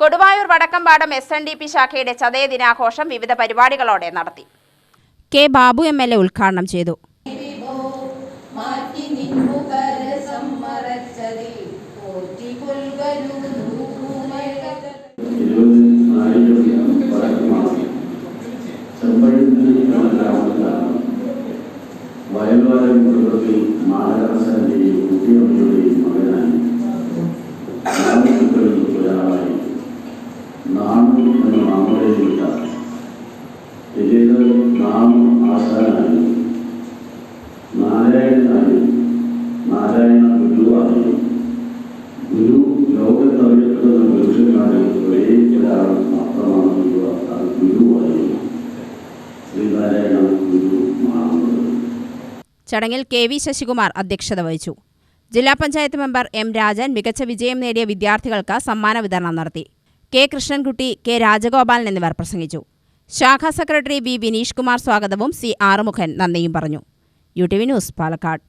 Koduvayur Vadakkampadam S N D P ശാഖയുടെ ചതയ ദിനാഘോഷം വിവിധ പരിപാടികളോടെ നടത്തി. K Babu M L A ഉദ്ഘാടനം ചെയ്തു. നിന്നു നാണു എന്ന നാമതയിൽ വിട്ട നാമം നാമു ആശാനായി നാരായണനായി നാരായണ ഗുരുവായി ഗുരു ലോകത്തറിയപ്പെടുന്ന പുരുഷന്മാരിൽ ഒരേ ഒരാൾ മാത്രമാണ് ഗുരു അത് ഗുരുവായി ശ്രീനാരായണ ഗുരു മാറുന്നത് ചടങ്ങിൽ കെ വി ശശികുമാർ അധ്യക്ഷത വഹിച്ചു. ജില്ലാ പഞ്ചായത്ത് മെമ്പർ എം രാജൻ മികച്ച വിജയം നേടിയ വിദ്യാർത്ഥികൾക്ക് സമ്മാന വിതരണം നടത്തി. കെ കൃഷ്ണൻകുട്ടി കെ രാജഗോപാലൻ എന്നിവർ പ്രസംഗിച്ചു. ശാഖാ സെക്രട്ടറി വി വിനീഷ് കുമാർ സ്വാഗതവും സി ആറുമുഖൻ നന്ദിയും പറഞ്ഞു. U T V news Palakkad.